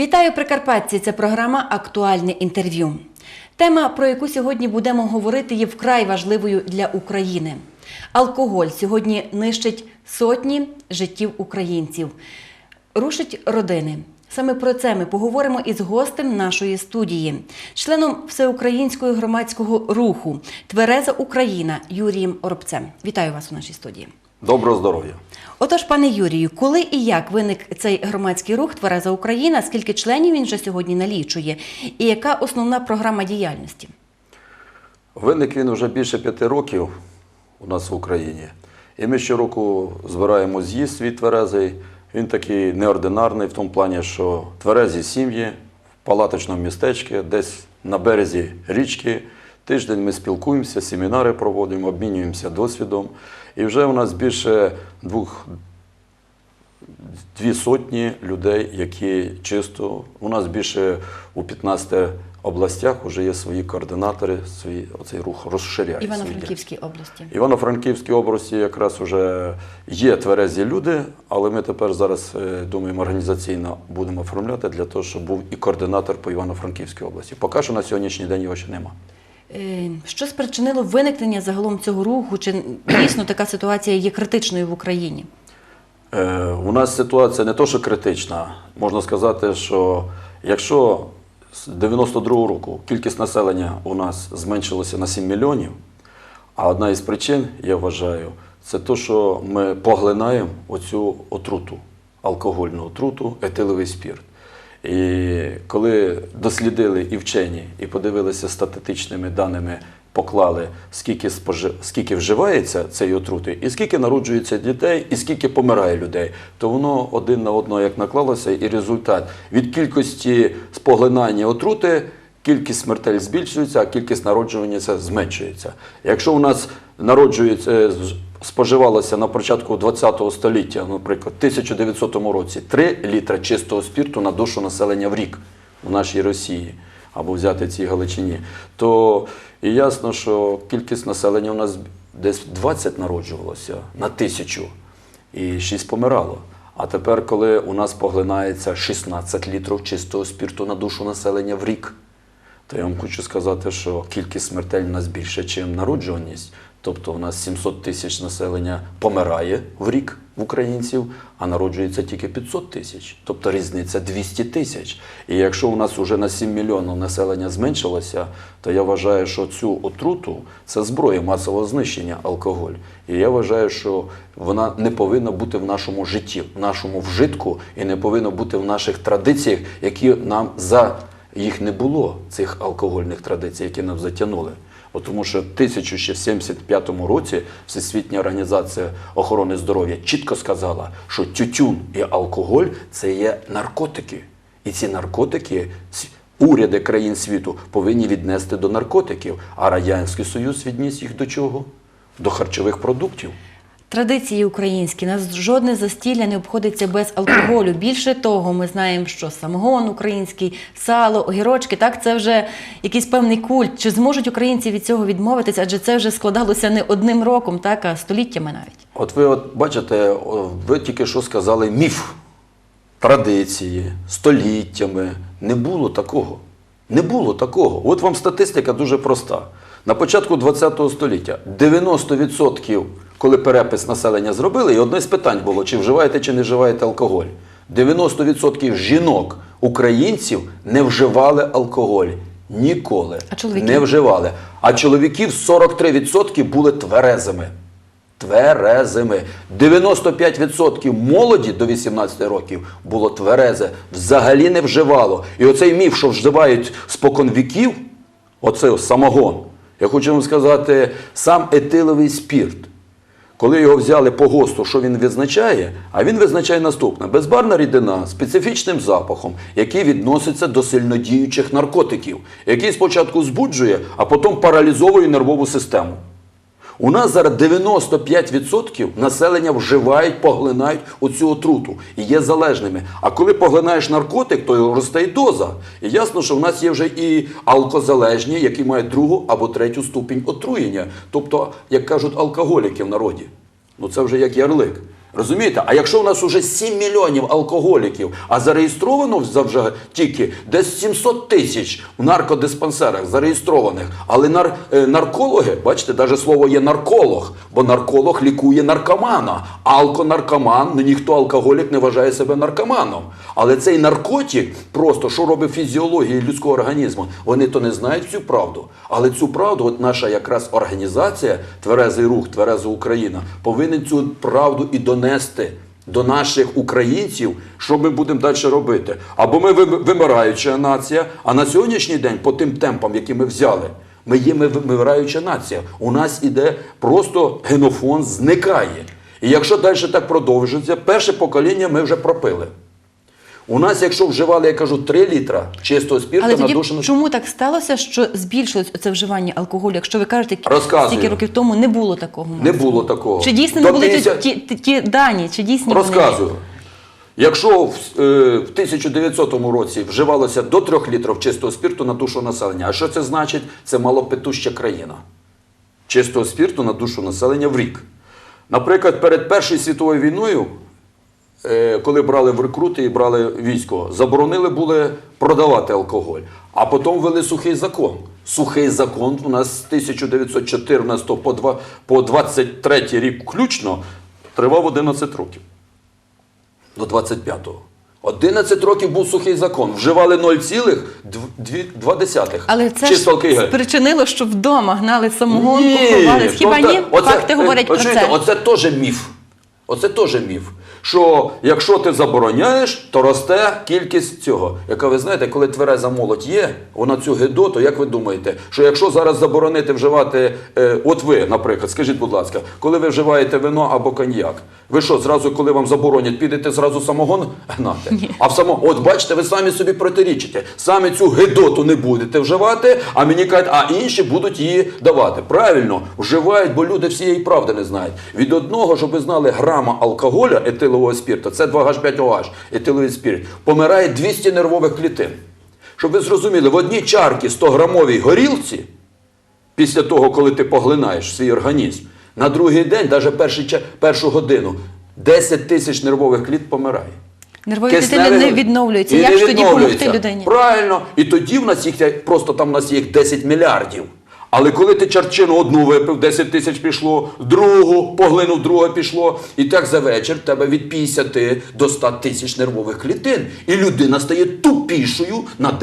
Вітаю Прикарпатці! Це програма Актуальне інтерв'ю. Тема, про яку сьогодні будемо говорити, є вкрай важливою для України. Алкоголь сьогодні нищить сотні життів українців, рушить родини. Саме про це ми поговоримо із гостем нашої студії, членом всеукраїнського громадського руху Твереза Україна Юрієм Оробцем. Вітаю вас у нашій студії. Доброго здоров'я. Отож, пане Юрію, коли і як виник цей громадський рух Твереза Україна? Скільки членів він вже сьогодні налічує? І яка основна програма діяльності? Виник він вже більше п'яти років у нас в Україні. І ми щороку збираємо з'їзд свій тверезий. Він такий неординарний в тому плані, що тверезі сім'ї в палаточному містечку, десь на березі річки. Тиждень ми спілкуємося, семінари проводимо, обмінюємося досвідом. І вже у нас більше двох дві сотні людей, які чисто у нас більше у 15 областях вже є свої координатори, свій оцей рух розширяє. свій Івано-Франківській області. Івано-Франківській області якраз вже є тверезі люди, але ми тепер зараз е, думаємо організаційно будемо оформляти для того, щоб був і координатор по Івано-Франківській області. Поки що на сьогоднішній день його ще нема. Е, Що спричинило виникнення загалом цього руху? Чи дійсно така ситуація є критичною в Україні? Е, у нас ситуація не то, що критична. Можна сказати, що якщо з 92-го року кількість населення у нас зменшилася на 7 мільйонів, а одна із причин, я вважаю, це те, що ми поглинаємо оцю отруту, алкогольну отруту, етиловий спірт. І коли дослідили і вчені, і подивилися статистичними даними, поклали, скільки, спожи- скільки вживається цієї отрути, і скільки народжується дітей, і скільки помирає людей, то воно один на одного як наклалося, і результат від кількості споглинання отрути кількість смертей збільшується, а кількість народжування зменшується. Якщо у нас народжується, е, споживалося на початку ХХ століття, наприклад, в 1900 році 3 літра чистого спірту на душу населення в рік у нашій Росії або взяти цій Галичині, то ясно, що кількість населення у нас десь 20 народжувалося на тисячу і 6 помирало. А тепер, коли у нас поглинається 16 літрів чистого спірту на душу населення в рік, то я вам хочу сказати, що кількість смертей в нас більше, ніж народжуваність. Тобто у нас 700 тисяч населення помирає в рік в українців, а народжується тільки 500 тисяч. Тобто різниця 200 тисяч. І якщо у нас вже на 7 мільйонів населення зменшилося, то я вважаю, що цю отруту це зброя масового знищення алкоголь. І я вважаю, що вона не повинна бути в нашому житті, в нашому вжитку і не повинна бути в наших традиціях, які нам за їх не було, цих алкогольних традицій, які нам затягнули. От тому що в 1975 році Всесвітня організація охорони здоров'я чітко сказала, що тютюн і алкоголь це є наркотики. І ці наркотики уряди країн світу повинні віднести до наркотиків. А Радянський Союз відніс їх до чого? До харчових продуктів. Традиції українські, нас жодне застілля не обходиться без алкоголю. Більше того, ми знаємо, що самогон український, сало, огірочки, так це вже якийсь певний культ. Чи зможуть українці від цього відмовитися? Адже це вже складалося не одним роком, так а століттями навіть. От ви от бачите, ви тільки що сказали міф, традиції, століттями. Не було такого. Не було такого. От вам статистика дуже проста. На початку ХХ століття 90%, коли перепис населення зробили, і одне з питань було, чи вживаєте, чи не вживаєте алкоголь. 90% жінок, українців не вживали алкоголь. Ніколи. А чоловіки? Не вживали. А чоловіків 43% були тверезими. Тверезими. 95% молоді до 18 років було тверезе, взагалі не вживало. І оцей міф, що вживають спокон віків, оце самогон. Я хочу вам сказати, сам етиловий спірт. Коли його взяли по ГОСТу, що він визначає? А він визначає наступне: безбарна рідина з специфічним запахом, який відноситься до сильнодіючих наркотиків, який спочатку збуджує, а потім паралізовує нервову систему. У нас зараз 95% населення вживають, поглинають оцю отруту і є залежними. А коли поглинаєш наркотик, то росте й доза. І ясно, що в нас є вже і алкозалежні, які мають другу або третю ступінь отруєння. Тобто, як кажуть, алкоголіки в народі. Ну це вже як ярлик. Розумієте? А якщо у нас уже 7 мільйонів алкоголіків, а зареєстровано вже тільки десь 700 тисяч в наркодиспансерах зареєстрованих, але нар, е, наркологи, бачите, навіть слово є нарколог, бо нарколог лікує наркомана, алконаркоман, ну ніхто алкоголік не вважає себе наркоманом. Але цей наркотик, просто що робить фізіологія людського організму, вони то не знають всю правду. Але цю правду, от наша якраз організація Тверезий рух, Твереза Україна, повинен цю правду і донести. До наших українців, що ми будемо далі робити? Або ми вимираюча нація, а на сьогоднішній день, по тим темпам, які ми взяли, ми є вимираюча нація. У нас іде просто генофон зникає. І якщо далі так продовжиться, перше покоління ми вже пропили. У нас, якщо вживали, я кажу, 3 літра чистого спірту Але на тоді душу. чому так сталося, що збільшилось це вживання алкоголю? Якщо ви кажете, Розказую. стільки років тому не було такого. Не було такого. Чи дійсно До не були ті- 50 ті, ті, ті дані? Чи дійсно вони- Розказую. Якщо в, е, в 1900 році вживалося до 3 літрів чистого спірту на душу населення, а що це значить? Це малопитуща країна. Чистого спірту на душу населення в рік. Наприклад, перед Першою світовою війною, е, коли брали в рекрути і брали військо, заборонили були продавати алкоголь, а потім ввели сухий закон. Сухий закон у нас з 1914 по, по 23 рік включно тривав 11 років до 25-го. 11 років був сухий закон. Вживали 0,2. Але це ж спричинило, що вдома гнали самогонку, ховались. Хіба ні? Факти е, говорять про це. Оце теж міф. Оце теж міф. Що якщо ти забороняєш, то росте кількість цього. Яка ви знаєте, коли твереза молодь є, вона цю гидоту, як ви думаєте, що якщо зараз заборонити вживати, е, от ви, наприклад, скажіть, будь ласка, коли ви вживаєте вино або коньяк, ви що, зразу, коли вам заборонять, підете зразу самогон гнати? А в само, от бачите, ви самі собі протирічите. Самі цю гидоту не будете вживати, а мені кажуть, а інші будуть її давати. Правильно, вживають, бо люди всієї правди не знають. Від одного, щоб ви знали, грама алкоголя, етилового спірту, це 2H5OH, етиловий спірт, помирає 200 нервових клітин. Щоб ви зрозуміли, в одній чарці 100-грамовій горілці, після того, коли ти поглинаєш свій організм, на другий день, навіть першу годину, 10 тисяч нервових кліт помирає. Нервові клітини не відновлюються. І Як не ж тоді допомогти людині? Правильно. І тоді в нас їх просто там в нас їх 10 мільярдів. Але коли ти чарчину одну випив, 10 тисяч пішло, другу поглинув, друге пішло. І так за вечір в тебе від 50 до 100 тисяч нервових клітин. І людина стає тупішою на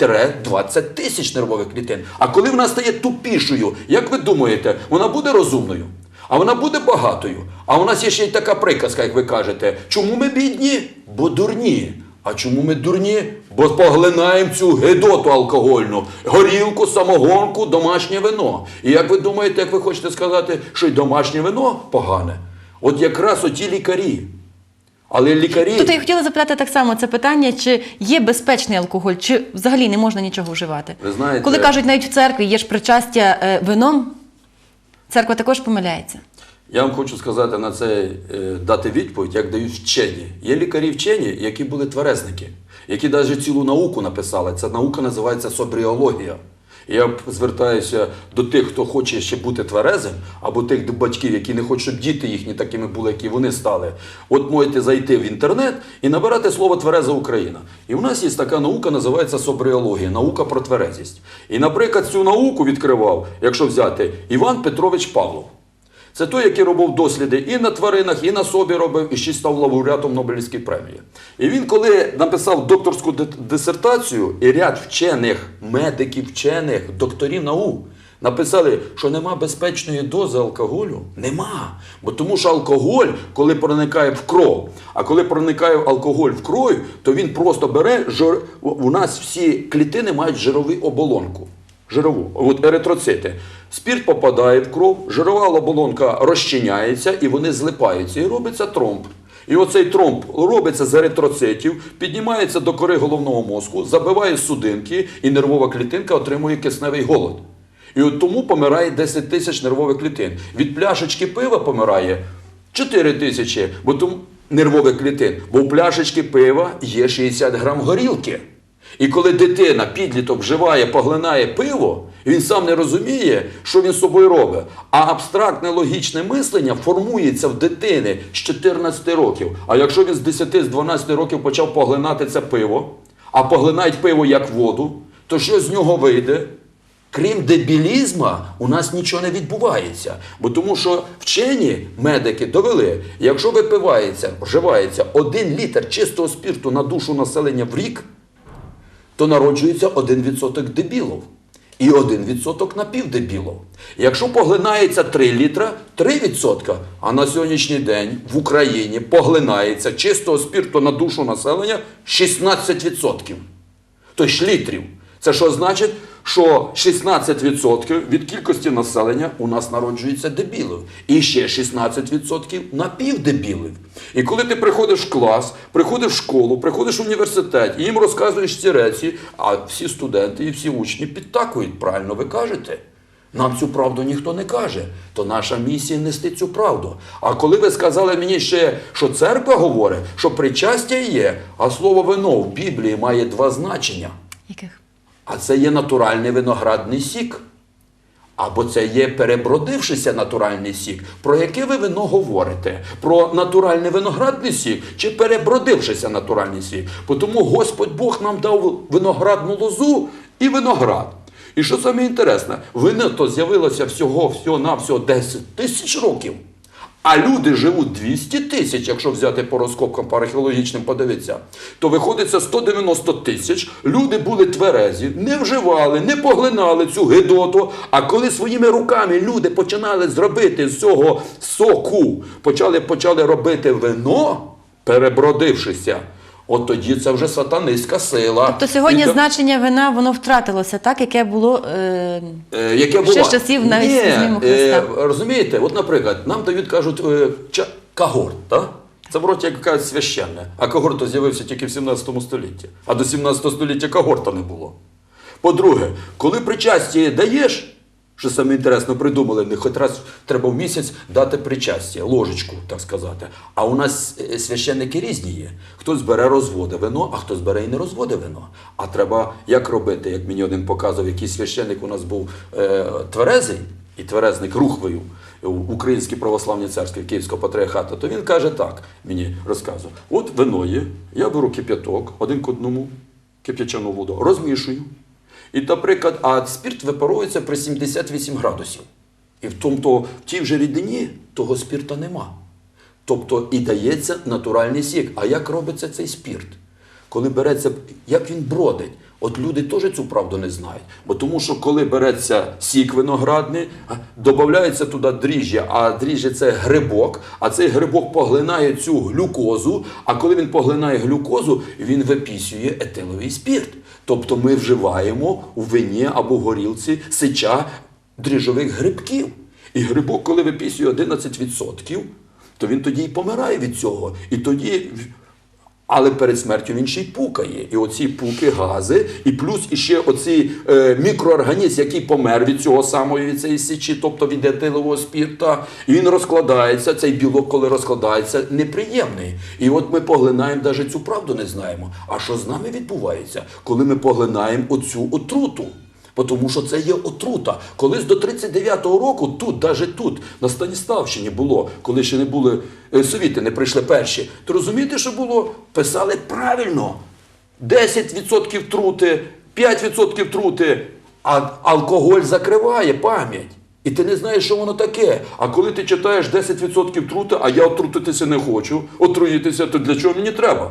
10-20 тисяч нервових клітин. А коли вона стає тупішою, як ви думаєте, вона буде розумною? А вона буде багатою. А у нас є ще й така приказка, як ви кажете. Чому ми бідні? Бо дурні. А чому ми дурні? Бо поглинаємо цю гидоту алкогольну, горілку, самогонку, домашнє вино. І як ви думаєте, як ви хочете сказати, що й домашнє вино погане? От якраз оті лікарі. Але лікарі. Тут я хотіла запитати так само це питання, чи є безпечний алкоголь, чи взагалі не можна нічого вживати. Ви знаєте- Коли кажуть навіть в церкві є ж причастя е, вином, церква також помиляється. Я вам хочу сказати на це е, дати відповідь, як дають вчені. Є лікарі вчені, які були тверезники, які навіть цілу науку написали. Ця наука називається собріологія. Я звертаюся до тих, хто хоче ще бути тверезим, або тих батьків, які не хочуть, щоб діти їхні такими були, які вони стали. От можете зайти в інтернет і набирати слово твереза Україна. І в нас є така наука, називається собріологія, наука про тверезість. І, наприклад, цю науку відкривав, якщо взяти, Іван Петрович Павлов. Це той, який робив досліди і на тваринах, і на собі робив, і ще став лауреатом Нобелівської премії. І він, коли написав докторську дисертацію, і ряд вчених, медиків, вчених, докторів наук написали, що нема безпечної дози алкоголю. Нема. Бо тому що алкоголь, коли проникає в кров, а коли проникає алкоголь в кров, то він просто бере жир... У нас всі клітини мають жирову оболонку. Жирову, от еритроцити. Спірт попадає в кров, жирова оболонка розчиняється і вони злипаються, і робиться тромб. І оцей тромб робиться з еритроцитів, піднімається до кори головного мозку, забиває судинки, і нервова клітинка отримує кисневий голод. І от тому помирає 10 тисяч нервових клітин. Від пляшечки пива помирає 4 тисячі, нервових клітин. Бо в пляшечки пива є 60 грам горілки. І коли дитина, підліток вживає, поглинає пиво, він сам не розуміє, що він з собою робить. А абстрактне логічне мислення формується в дитини з 14 років. А якщо він з 10 з 12 років почав поглинати це пиво, а поглинають пиво як воду, то що з нього вийде? Крім дебілізма, у нас нічого не відбувається. Бо тому що вчені медики довели, якщо випивається, вживається один літр чистого спирту на душу населення в рік, то народжується 1% дебілов і 1% напівдебілов. Якщо поглинається 3 літра, 3%, а на сьогоднішній день в Україні поглинається чистого спирту на душу населення 16%. Тобто літрів. Це що значить? Що 16% від кількості населення у нас народжується дебілів. І ще 16% напівдебілів. І коли ти приходиш в клас, приходиш в школу, приходиш в університет і їм розказуєш ці речі, а всі студенти і всі учні підтакують, правильно ви кажете. Нам цю правду ніхто не каже, то наша місія нести цю правду. А коли ви сказали мені ще, що церква говорить, що причастя є, а слово вино в Біблії має два значення. Яких? А це є натуральний виноградний сік. Або це є перебродившися натуральний сік. Про яке ви вино говорите? Про натуральний виноградний сік чи перебродившися натуральний сік? Тому Господь Бог нам дав виноградну лозу і виноград. І що саме інтересне, вино то з'явилося всього, всього на всього 10 тисяч років. А люди живуть 200 тисяч, якщо взяти по розкопкам по археологічним подивитися, то виходиться 190 тисяч. Люди були тверезі, не вживали, не поглинали цю гидоту. А коли своїми руками люди починали зробити з цього соку, почали, почали робити вино, перебродившися, от тоді це вже сатанистська сила. Тобто сьогодні І значення вина воно втратилося, так, яке було. Е... Е, яке Ще було. часів навіть Ні, Зміїмо е, розумієте, от, наприклад, нам дають, кажуть, е, ча- кагорт, так? Це вроді як якась священне. А кагорт з'явився тільки в 17 столітті. А до 17 століття кагорта не було. По-друге, коли причастя даєш, що саме інтересно придумали, не хоч раз треба в місяць дати причастя, ложечку, так сказати. А у нас е, священники різні є. Хтось бере розводи вино, а хтось бере і не розводи вино. А треба як робити, як мені один показував, який священник у нас був е, тверезий, і тверезник рухвою в Українській православній церкві Київського патріархату, то він каже так, мені розказував: от вино є, я беру кип'яток, один к одному, кип'ячану воду, розмішую. І, наприклад, а спирт випарується при 78 градусів. І в тому, в тій вже рідині того спирта нема. Тобто і дається натуральний сік. А як робиться цей спирт? Коли береться, як він бродить? От люди теж цю правду не знають. Бо тому що коли береться сік виноградний, додається туди дріжджя, а дріжджя це грибок, а цей грибок поглинає цю глюкозу, а коли він поглинає глюкозу, він випісює етиловий спирт. Тобто ми вживаємо у вині або горілці сича дріжових грибків. І грибок, коли випісює 11%, то він тоді й помирає від цього. І тоді. Але перед смертю він ще й пукає. І оці пуки, гази, і плюс іще оцей е, мікроорганізм, який помер від цього самого від цієї січі, тобто від етилового спірта, і він розкладається. Цей білок, коли розкладається, неприємний. І от ми поглинаємо, навіть цю правду не знаємо. А що з нами відбувається, коли ми поглинаємо оцю отруту? Тому що це є отрута. Колись до 39-го року, тут, навіть тут, на Станіславщині було, коли ще не були е, совіти, не прийшли перші. То розумієте, що було? Писали правильно. 10% трути, 5% трути, а алкоголь закриває пам'ять. І ти не знаєш, що воно таке. А коли ти читаєш 10% трути, а я отрутитися не хочу, отруїтися, то для чого мені треба?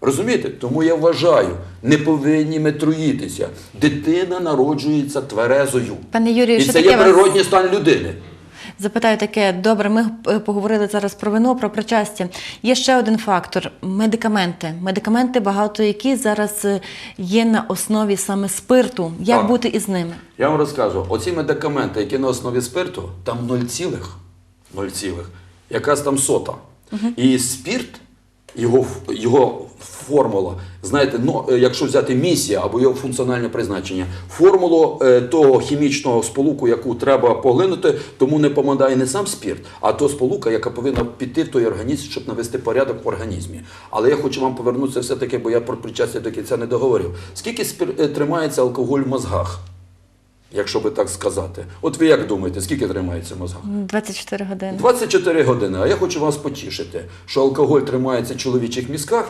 Розумієте? Тому я вважаю, не повинні ми труїтися. Дитина народжується тверезою. Пане Юрію, І що це таке є вас- природній стан людини. Запитаю таке, добре, ми е, поговорили зараз про вино, про причастя. Є ще один фактор медикаменти. Медикаменти, багато які зараз е, є на основі саме спирту. Як Так. бути із ними? Я вам розкажу, оці медикаменти, які на основі спирту, там 0 цілих, 0 цілих, якась там сота. І спирт, його, його формула. Знаєте, ну, е, якщо взяти місія або його функціональне призначення, формулу е, того хімічного сполуку, яку треба поглинути, тому не допомагає не сам спірт, а то сполука, яка повинна піти в той організм, щоб навести порядок в організмі. Але я хочу вам повернутися все-таки, бо я про причастя до кінця не договорив. Скільки спір... е, тримається алкоголь в мозгах? Якщо би так сказати. От ви як думаєте, скільки тримається в мозгах? 24 години. 24 години. А я хочу вас потішити, що алкоголь тримається в чоловічих мізках,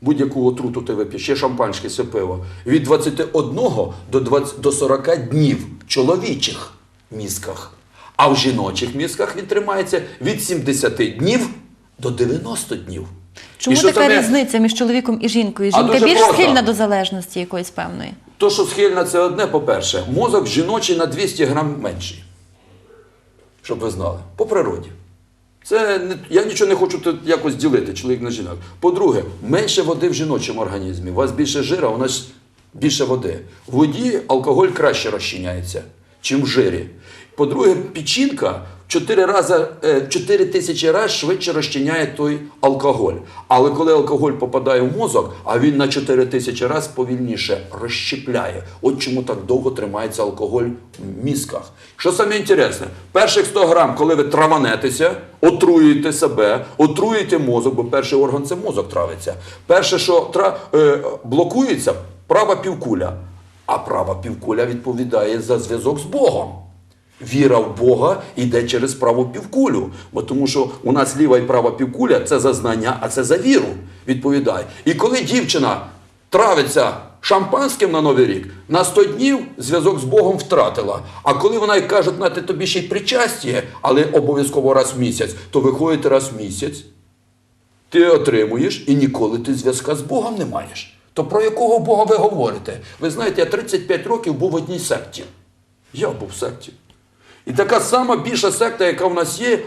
будь-яку отруту ти вип'єш, ще шампанське, ще пиво, від 21 до, 20, до 40 днів в чоловічих мізках. А в жіночих мізках він тримається від 70 днів до 90 днів. Чому така саме- різниця між чоловіком і жінкою? Жінка більш просто. схильна до залежності якоїсь певної. То, що схильна, це одне, по-перше. Мозок жіночий на 200 грам менший. Щоб ви знали. По природі. Це не, я нічого не хочу тут якось ділити, чоловік на жінок. По-друге, менше води в жіночому організмі. У вас більше жира, у нас більше води. В воді алкоголь краще розчиняється, чим в жирі. По-друге, печінка 4 рази, е, 4 тисячі разів швидше розчиняє той алкоголь. Але коли алкоголь попадає в мозок, а він на 4 тисячі разів повільніше розщепляє. От чому так довго тримається алкоголь в мізках. Що саме інтересне, перших 100 грам, коли ви траванетеся, отруюєте себе, отруюєте мозок, бо перший орган це мозок травиться. Перше, що тра, е, блокується, права півкуля. А права півкуля відповідає за зв'язок з Богом. Віра в Бога йде через праву півкулю. Бо тому що у нас ліва і права півкуля це за знання, а це за віру відповідає. І коли дівчина травиться шампанським на Новий рік, на 100 днів зв'язок з Богом втратила. А коли вона й каже, на тобі ще й причастя, але обов'язково раз в місяць, то виходить раз в місяць, ти отримуєш і ніколи ти зв'язка з Богом не маєш. То про якого Бога ви говорите? Ви знаєте, я 35 років був в одній секті. Я був в секті. І така сама більша секта, яка в нас є,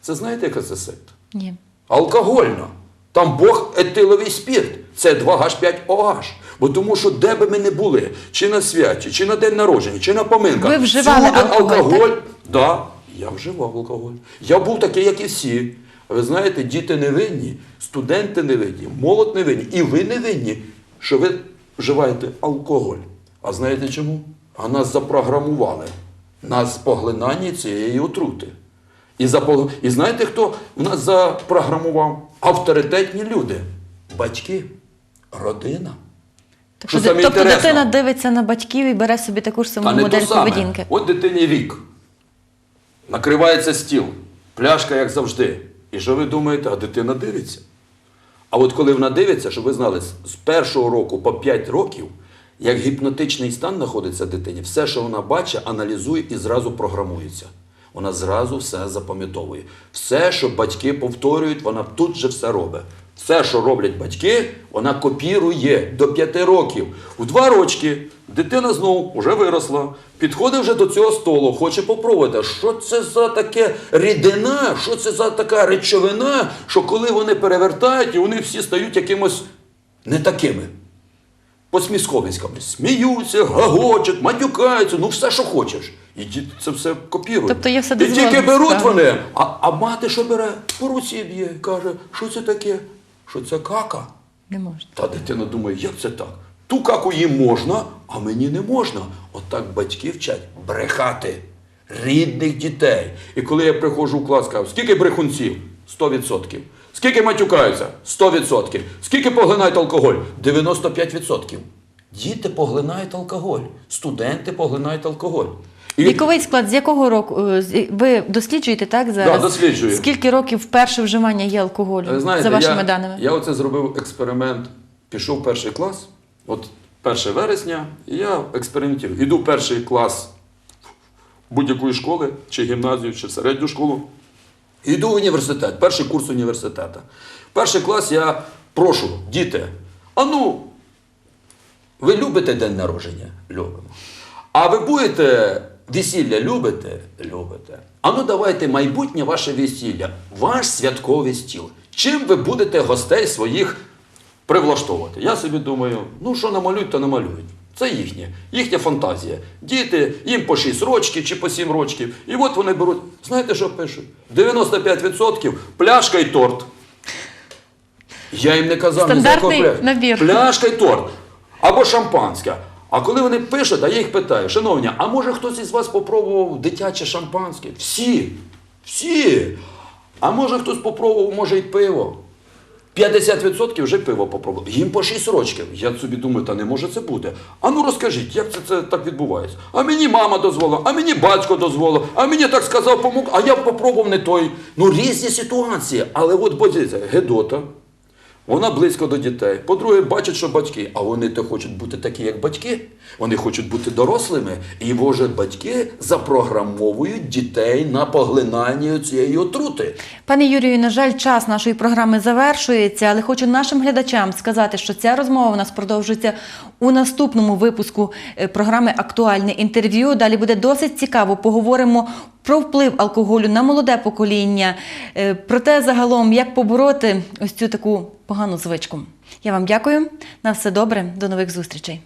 це знаєте, яка це секта? Ні. Алкогольна. Там Бог етиловий спірт. Це 2H5OH. Бо тому що де би ми не були, чи на святі, чи на день народження, чи на поминках. Ви вживали всюди алкоголь, алкоголь. Да, я вживав алкоголь. Я був такий, як і всі. Ви знаєте, діти невинні, студенти невинні, молодь невинні, і ви невинні, що ви вживаєте алкоголь. А знаєте чому? А нас запрограмували на поглинання цієї отрути. І, запол... і знаєте, хто в нас запрограмував? Авторитетні люди, батьки, родина. Тобто, Що тобто інтересно? дитина дивиться на батьків і бере собі таку ж Та саму не модель поведінки. От дитині рік. Накривається стіл, пляшка, як завжди. І що ви думаєте, а дитина дивиться? А от коли вона дивиться, щоб ви знали, з- з першого року по 5 років, як гіпнотичний стан знаходиться дитині, все, що вона бачить, аналізує і зразу програмується. Вона зразу все запам'ятовує. Все, що батьки повторюють, вона тут же все робить. Все, що роблять батьки, вона копірує до 5 років. У 2 рочки дитина знову вже виросла, підходить вже до цього столу, хоче попробувати, що це за таке рідина, що це за така речовина, що коли вони перевертають, і вони всі стають якимось не такими. По-смісковицькому. Сміються, гагочуть, матюкаються, ну все, що хочеш. І діти це все копірують. Тобто є все І тільки беруть так. вони, а, а мати що бере? По руці б'є, каже, що це таке? Що це кака? Не можна. Та дитина думає, як це так? Ту каку їм можна, а мені не можна. Отак батьки вчать брехати рідних дітей. І коли я приходжу в клас, кажу, скільки брехунців? 100%. Скільки матюкаються? 100%. Скільки поглинають алкоголь? 95%. Діти поглинають алкоголь, студенти поглинають алкоголь. І Віковий склад з якого року е, ви досліджуєте так зараз? Да, досліджую. Скільки років перше вживання є алкоголю Знаєте, за вашими я, даними? Я оце зробив експеримент. Пішов перший клас, от 1 вересня, і я експериментую. Іду перший клас будь-якої школи, чи гімназію, чи середню школу. Іду в університет, перший курс університету. Перший клас я прошу, діти, а ну, ви любите день народження? Любимо. А ви будете весілля любите? Любите. А ну давайте майбутнє ваше весілля, ваш святковий стіл. Чим ви будете гостей своїх привлаштовувати? Я собі думаю, ну що намалюють, то намалюють. Це їхнє, їхня фантазія. Діти, їм по 6 рочків чи по 7 рочків. І от вони беруть, знаєте, що пишуть? 95% пляшка і торт. Я їм не казав, не набір. Пляшка й торт. Або шампанське. А коли вони пишуть, а я їх питаю, шановні, а може хтось із вас попробував дитяче шампанське? Всі. Всі. А може хтось попробував, може й пиво. 50% вже пиво попробували. Їм по 6 років. Я собі думаю, та не може це бути. А ну розкажіть, як це, це так відбувається? А мені мама дозволила, а мені батько дозволив, а мені так сказав, помог, а я попробував не той. Ну різні ситуації. Але от подивіться, Гедота, вона близько до дітей. По-друге, бачать, що батьки, а вони то хочуть бути такі, як батьки. Вони хочуть бути дорослими. І може батьки запрограмовують дітей на поглинання цієї отрути. Пане Юрію, на жаль, час нашої програми завершується, але хочу нашим глядачам сказати, що ця розмова у нас продовжується у наступному випуску е, програми Актуальне інтерв'ю. Далі буде досить цікаво. Поговоримо про вплив алкоголю на молоде покоління, е, про те загалом, як побороти ось цю таку погану звичку. Я вам дякую. На все добре, до нових зустрічей.